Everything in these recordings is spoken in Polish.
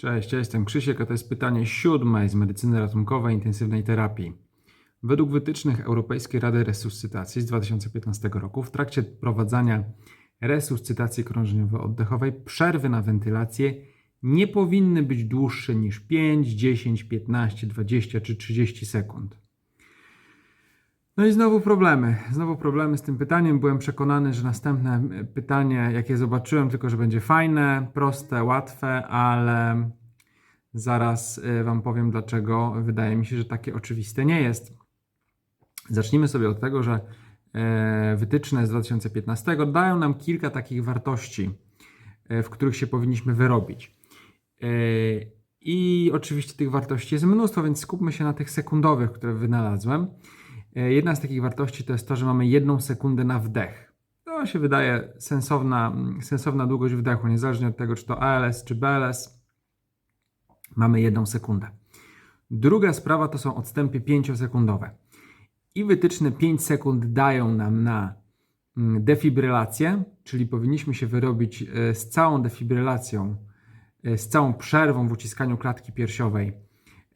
Cześć, ja jestem Krzysiek, a to jest pytanie siódme z medycyny ratunkowej intensywnej terapii. Według wytycznych Europejskiej Rady Resuscytacji z 2015 roku w trakcie prowadzenia resuscytacji krążeniowo-oddechowej przerwy na wentylację nie powinny być dłuższe niż 5, 10, 15, 20 czy 30 sekund. No i znowu problemy. Znowu problemy z tym pytaniem. Byłem przekonany, że następne e, pytanie, jakie zobaczyłem, tylko że będzie fajne, proste, łatwe, ale zaraz e, Wam powiem, dlaczego wydaje mi się, że takie oczywiste nie jest. Zacznijmy sobie od tego, że e, wytyczne z 2015 dają nam kilka takich wartości, w których się powinniśmy wyrobić. I oczywiście tych wartości jest mnóstwo, więc skupmy się na tych sekundowych, które wynalazłem. E, Jedna z takich wartości to jest to, że mamy jedną sekundę na wdech. To się wydaje sensowna, sensowna długość wdechu, niezależnie od tego, czy to ALS czy BLS. Mamy jedną sekundę. Druga sprawa to są odstępy 5-sekundowe. I wytyczne 5 sekund dają nam na mm, defibrylację, czyli powinniśmy się wyrobić e, z całą defibrylacją, e, z całą przerwą w uciskaniu klatki piersiowej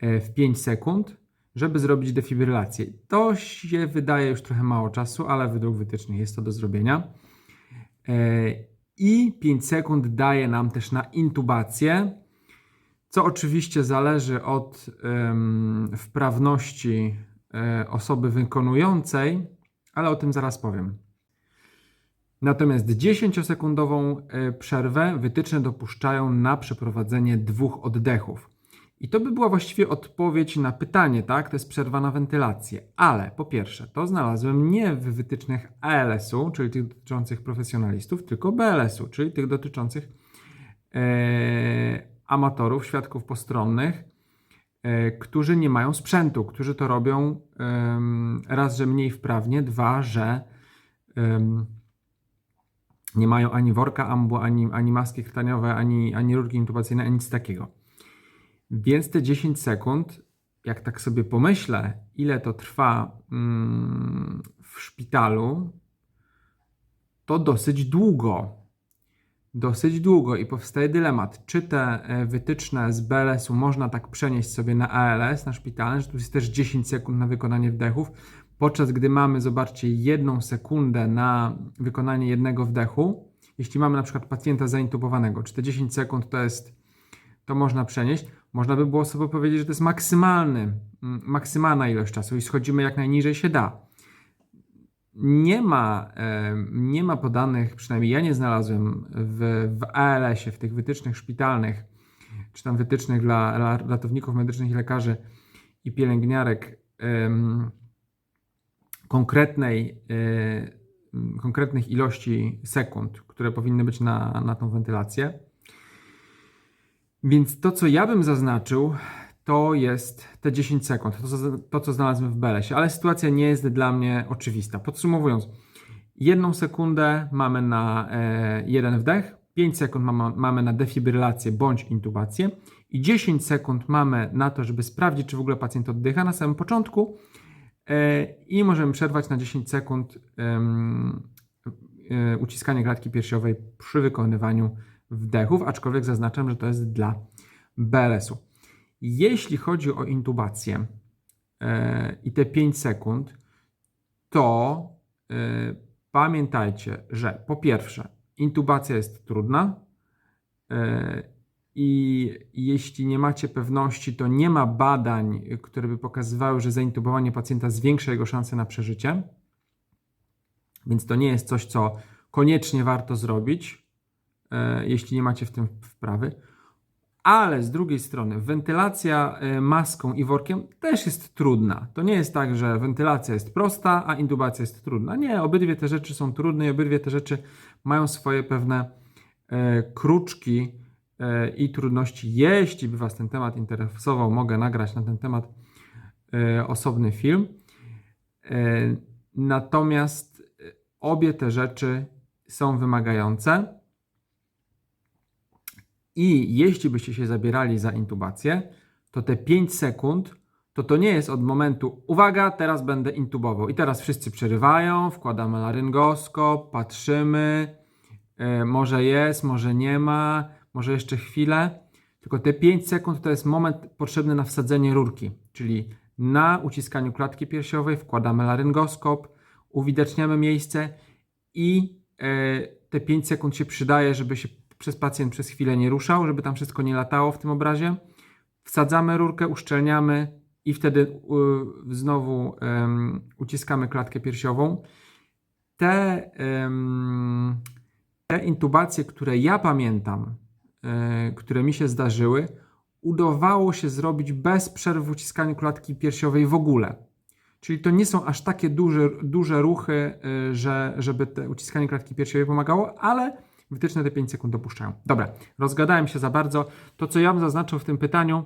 w 5 sekund, żeby zrobić defibrylację. To się wydaje już trochę mało czasu, ale według wytycznych jest to do zrobienia. E, I 5 sekund daje nam też na intubację, co oczywiście zależy od wprawności e, osoby wykonującej, ale o tym zaraz powiem. Natomiast 10-sekundową e, przerwę wytyczne dopuszczają na przeprowadzenie dwóch oddechów. I to by była właściwie odpowiedź na pytanie, tak? To jest przerwa na wentylację. Ale po pierwsze, to znalazłem nie w wytycznych ALS-u, czyli tych dotyczących profesjonalistów, tylko BLS-u, czyli tych dotyczących e, amatorów, świadków postronnych, e, którzy nie mają sprzętu, którzy to robią em, raz, że mniej wprawnie, dwa, że em, nie mają ani worka ambu, ani, ani maski krtaniowe, ani, ani rurki intubacyjne, ani nic takiego. Więc te 10 sekund, jak tak sobie pomyślę, ile to trwa mm, w szpitalu, to dosyć długo. Dosyć długo i powstaje dylemat, czy te e, wytyczne z BLS-u można tak przenieść sobie na ALS, na szpitalne, że tu jest też 10 sekund na wykonanie wdechów, podczas gdy mamy, zobaczcie, jedną sekundę na wykonanie jednego wdechu. Jeśli mamy na przykład pacjenta zaintubowanego, czy te 10 sekund to jest, to można przenieść. Można by było sobie powiedzieć, że to jest maksymalny, mm, maksymalna ilość czasu i schodzimy jak najniżej się da. Nie ma, nie ma podanych, przynajmniej ja nie znalazłem w, w ALS-ie, w tych wytycznych szpitalnych, czy tam wytycznych dla, ratowników medycznych i lekarzy i pielęgniarek em, konkretnej, e, konkretnych ilości sekund, które powinny być na, na tą wentylację. Więc to, co ja bym zaznaczył, to jest te 10 sekund, to, to co znalazłem w Belesie, ale sytuacja nie jest dla mnie oczywista. Podsumowując, jedną sekundę mamy na e, jeden wdech, 5 sekund mamy, na defibrylację bądź intubację i 10 sekund mamy na to, żeby sprawdzić, czy w ogóle pacjent oddycha na samym początku e, i możemy przerwać na 10 sekund em, e, uciskanie klatki piersiowej przy wykonywaniu wdechów, aczkolwiek zaznaczam, że to jest dla BLS-u. Jeśli chodzi o intubację e, i te 5 sekund, to e, pamiętajcie, że po pierwsze, intubacja jest trudna e, i jeśli nie macie pewności, to nie ma badań, które by pokazywały, że zaintubowanie pacjenta zwiększa jego szanse na przeżycie. Więc to nie jest coś, co koniecznie warto zrobić jeśli nie macie w tym wprawy. Ale z drugiej strony, wentylacja e, maską i workiem też jest trudna. To nie jest tak, że wentylacja jest prosta, a intubacja jest trudna. Nie, obydwie te rzeczy są trudne i obydwie te rzeczy mają swoje pewne e, kruczki e, i trudności. Jeśli by Was ten temat interesował, mogę nagrać na ten temat e, osobny film. E, natomiast e, obie te rzeczy są wymagające. I jeśli byście się zabierali za intubację, to te 5 sekund to to nie jest od momentu, uwaga, teraz będę intubował. I teraz wszyscy przerywają, wkładamy laryngoskop, patrzymy, e, może jest, może nie ma, może jeszcze chwilę. Tylko te 5 sekund to jest moment potrzebny na wsadzenie rurki, czyli na uciskaniu klatki piersiowej wkładamy laryngoskop, uwidaczniamy miejsce i e, te 5 sekund się przydaje, żeby się przez pacjent przez chwilę nie ruszał, żeby tam wszystko nie latało w tym obrazie. Wsadzamy rurkę, uszczelniamy i wtedy y, znowu uciskamy klatkę piersiową. Te, te intubacje, które ja pamiętam, e, które mi się zdarzyły, udawało się zrobić bez przerwy w uciskaniu klatki piersiowej w ogóle. Czyli to nie są aż takie duże, duże ruchy, y, że, żeby te uciskanie klatki piersiowej pomagało, ale wytyczne te 5 sekund dopuszczają. Dobra, rozgadałem się za bardzo. To, co ja bym zaznaczył w tym pytaniu,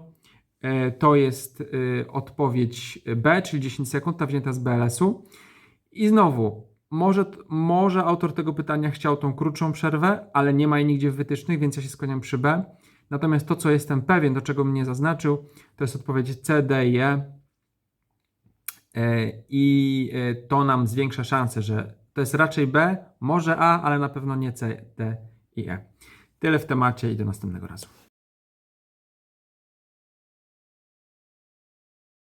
e, to jest y, odpowiedź B, czyli 10 sekund, ta wzięta z BLS-u. I znowu, może, może autor tego pytania chciał tą krótszą przerwę, ale nie ma jej nigdzie w wytycznych, więc ja się skłaniam przy B. Natomiast to, co jestem pewien, do czego mnie zaznaczył, to jest odpowiedź C, D E. E, I e, to nam zwiększa szanse, że to jest raczej B, może A, ale na pewno nie C, D i E. Tyle w temacie i do następnego razu.